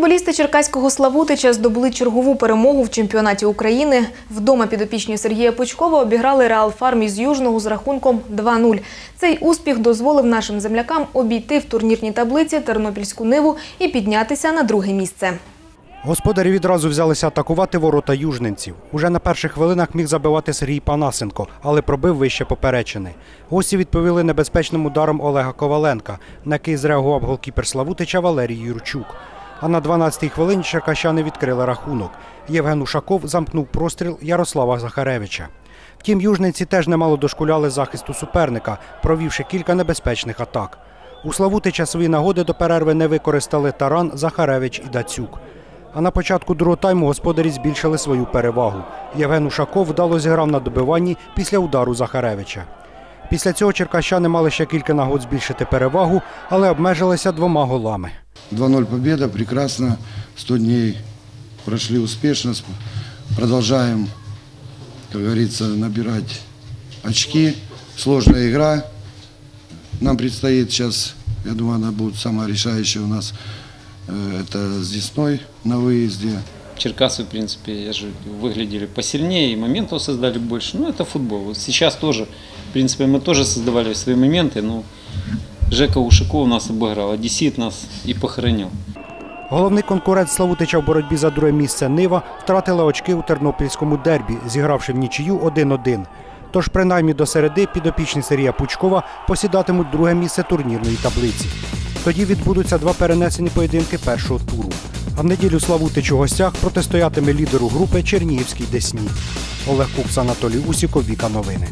Футболісти Черкаського Славутича здобули чергову перемогу в чемпіонаті України. Вдома підопічні Сергія Пучкова обіграли Реал Фарм із Южного з рахунком 2-0. Цей успіх дозволив нашим землякам обійти в турнірній таблиці Тернопільську Ниву і піднятися на друге місце. Господарі відразу взялися атакувати ворота южненців. Уже на перших хвилинах міг забивати Сергій Панасенко, але пробив вище поперечини. Гості відповіли небезпечним ударом Олега Коваленка, на який зреагував голкіпер Славутича Валерій Юрчук. А на 12-й хвилині черкащани відкрили рахунок. Євген Ушаков замкнув простріл Ярослава Захаревича. Втім, южненці теж немало дошкуляли захисту суперника, провівши кілька небезпечних атак. У Славутича свої нагоди до перерви не використали Таран, Захаревич і Дацюк. А на початку другого тайму господарі збільшили свою перевагу. Євген Ушаков вдало зіграв на добиванні після удару Захаревича. Після цього черкащани мали ще кілька нагод збільшити перевагу, але обмежилися двома голами. 2-0 победа, прекрасно. 100 дней прошли успешно. Сп- Продолжаем, как говорится, набирать очки. Сложная игра. Нам предстоит сейчас, я думаю, она будет самая решающая у нас. э, Это с Десной на выезде. Черкасы, в принципе, я же выглядели посильнее, и моментов создали больше. Ну, это футбол. Вот сейчас тоже, в принципе, мы тоже создавали свои моменты, но Жека Ушаков нас обыграл, Одессит нас и похоронил. Головний конкурент Славутича в боротьбі за друге місце Нива втратила очки у тернопільському дербі, зігравши в нічию 1-1. Тож, принаймні до середи підопічні Сергія Пучкова посідатимуть друге місце турнірної таблиці. Тоді відбудуться два перенесені поєдинки першого туру. А в неділю Славутич у гостях протистоятиме лідеру групи Чернігівський Десні. Олег Кукс, Анатолій Усіков, Віка Новини.